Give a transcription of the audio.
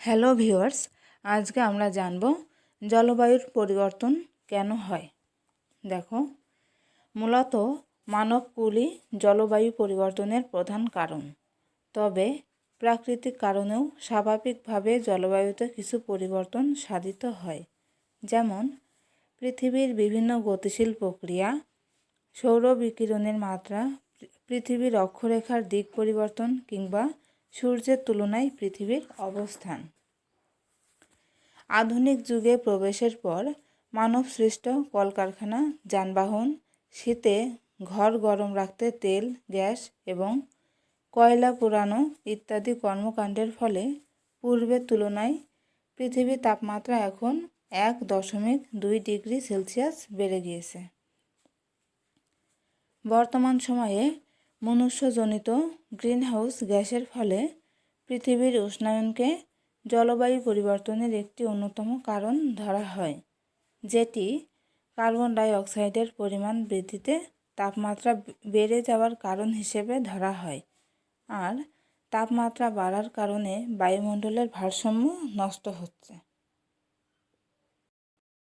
Hello viewers, আজকে আমরা জানব জলবায়ুর পরিবর্তন কেন হয়। দেখো, মূলত মানবকুলই জলবায়ু পরিবর্তনের প্রধান কারণ। তবে প্রাকৃতিক কারণেও স্বাভাবিকভাবে জলবায়ুতে কিছু পরিবর্তন সাধিত হয়। যেমন, পৃথিবীর বিভিন্ন গতিশীল প্রক্রিয়া, সৌর বিকিরণের মাত্রা, পৃথিবীর অক্ষরেখার দিক পরিবর্তন কিংবা সূর্যের তুলনায় পৃথিবীর অবস্থান। আধুনিক যুগে প্রবেশের পর মানবসৃষ্ট কলকারখানা, যানবাহন, শীতে ঘর গরম রাখতে তেল, গ্যাস এবং কয়লা পোড়ানো ইত্যাদি কর্মকাণ্ডের ফলে পূর্বের তুলনায় পৃথিবীর তাপমাত্রা এখন এক দশমিক দুই ডিগ্রি সেলসিয়াস বেড়ে গিয়েছে। বর্তমান সময়ে মনুষ্যজনিত গ্রিনহাউস গ্যাসের ফলে পৃথিবীর উষ্ণায়নকে জলবায়ু পরিবর্তনের একটি অন্যতম কারণ ধরা হয়, যেটি কার্বন ডাই অক্সাইডের পরিমাণ বৃদ্ধিতে তাপমাত্রা বেড়ে যাওয়ার কারণ হিসেবে ধরা হয়। আর তাপমাত্রা বাড়ার কারণে বায়ুমণ্ডলের ভারসাম্য নষ্ট হচ্ছে।